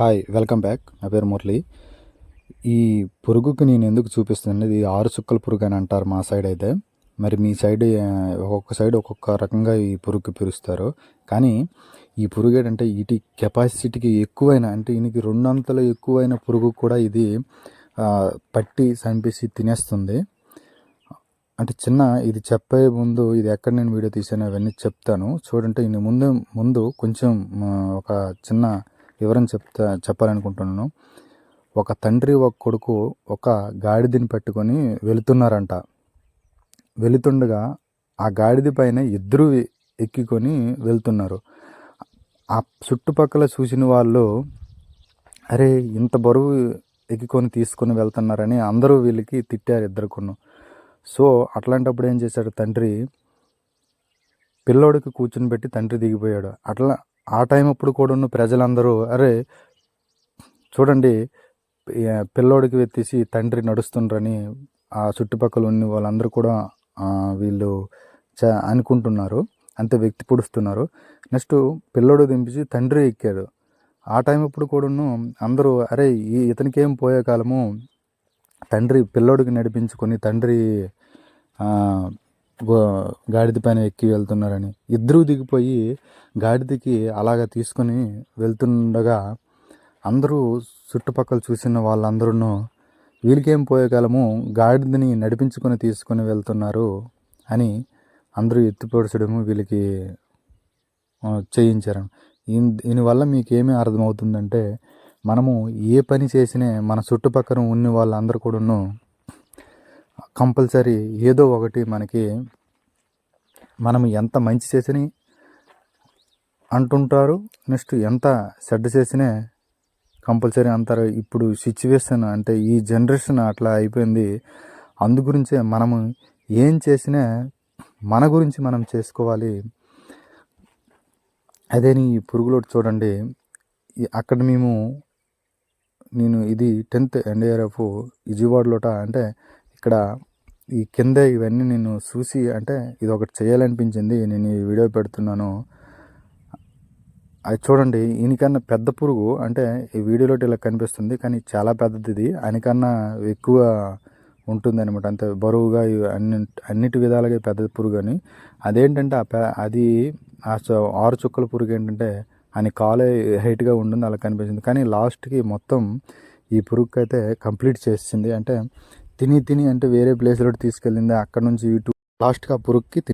Hi welcome back. నా పేరు మురళి. ఈ పురుగుకి నేను ఎందుకు చూపిస్తాను ఇది ఆరు చుక్కల పురుగు అని అంటారు మా సైడ్ అయితే. మరి మీ సైడ్ ఒక్కొక్క సైడ్ ఒక్కొక్క రకంగా ఈ పురుగుకి పిలుస్తారు. కానీ ఈ పురుగు ఏంటంటే ఇటు కెపాసిటీకి ఎక్కువైన అంటే ఈయనకి రెండంతలు ఎక్కువైన పురుగు కూడా ఇది పట్టి చంపేసి తినేస్తుంది. అంటే చిన్న ఇది చెప్పే ముందు ఇది ఎక్కడ నేను వీడియో తీసాను అవన్నీ చెప్తాను. చూడంటే ఇన్ని ముందు ముందు కొంచెం ఒక చిన్న వివరం చెప్తా చెప్పాలనుకుంటున్నాను. ఒక తండ్రి ఒక కొడుకు ఒక గాడిదని పెట్టుకొని వెళుతున్నారంట. వెళుతుండగా ఆ గాడిద పైన ఇద్దరు ఎక్కికొని వెళ్తున్నారు. ఆ చుట్టుపక్కల చూసిన వాళ్ళు అరే ఇంత బరువు ఎక్కికొని తీసుకొని వెళ్తున్నారని అందరూ వీళ్ళకి తిట్టారు ఇద్దరుకును సో అట్లాంటప్పుడు ఏం చేశాడు తండ్రి పిల్లోడికి కూర్చుని పెట్టి తండ్రి దిగిపోయాడు. అట్లా ఆ టైం అప్పుడు కూడా ఉన్న ప్రజలందరూ అరే చూడండి పిల్లోడికి తీసి తండ్రి నడుస్తుండ్రని ఆ చుట్టుపక్కల ఉన్న వాళ్ళందరూ కూడా వీళ్ళు చ అనుకుంటున్నారు. అంతే వ్యక్తి పొడుస్తున్నారు. నెక్స్ట్ పిల్లోడు దింపించి తండ్రి ఎక్కాడు. ఆ టైం అప్పుడు కూడాను అందరూ అరే ఈ ఇతనికి ఏం పోయే కాలము? తండ్రి పిల్లోడికి నడిపించుకొని తండ్రి గాడిద పైన ఎక్కి వెళ్తున్నారని. ఇద్దరూ దిగిపోయి గాడిదకి అలాగ తీసుకొని వెళ్తుండగా అందరూ చుట్టుపక్కల చూసిన వాళ్ళందరూ వీళ్ళకేం పోయే గాడిదని నడిపించుకొని తీసుకొని వెళ్తున్నారు అని అందరూ ఎత్తిపొడచడము వీళ్ళకి చేయించారు. దీనివల్ల మీకు ఏమి అర్థమవుతుందంటే మనము ఏ పని చేసినా మన చుట్టుపక్కల ఉన్న వాళ్ళందరూ కూడాను కంపల్సరీ ఏదో ఒకటి మనకి మనం ఎంత మంచి చేసినా అంటుంటారు నెక్స్ట్ ఎంత చెడ్డ చేసినా కంపల్సరీ అంటారు. ఇప్పుడు సిచ్యువేషన్ అంటే ఈ జనరేషన్ అట్లా అయిపోయింది. అందు గురించే మనము ఏం చేసినా మన గురించి మనం చేసుకోవాలి. అదే నీ పురుగులోటి చూడండి. అక్కడ మేము నేను ఇది టెన్త్ ఎన్డీఆర్ఎఫ్ విజయవాడలోట అంటే ఇక్కడ ఈ కింద ఇవన్నీ నేను చూసి అంటే ఇది ఒకటి చేయాలనిపించింది. నేను ఈ వీడియో పెడుతున్నాను. అది చూడండి ఈయనకన్నా పెద్ద పురుగు అంటే ఈ వీడియోలో ఇలా కనిపిస్తుంది. కానీ చాలా పెద్దది ఇది. ఆయనకన్నా ఎక్కువ ఉంటుంది అనమాట అంత బరువుగా అన్ని అన్నిటి విధాలుగా పెద్ద పురుగు అని. అదేంటంటే ఆ అది ఆ చ- ఆరు చుక్కల పురుగు ఏంటంటే ఆయన కాలే హైట్గా ఉంటుంది అలా కనిపించింది కానీ లాస్ట్కి మొత్తం ఈ పురుగుకి అయితే కంప్లీట్ చేసింది. అంటే తిని తిని అంటే వేరే ప్లేస్లో తీసుకెళ్ళింది. అక్కడ నుంచి ఇటు లాస్ట్గా పురుక్కి తిని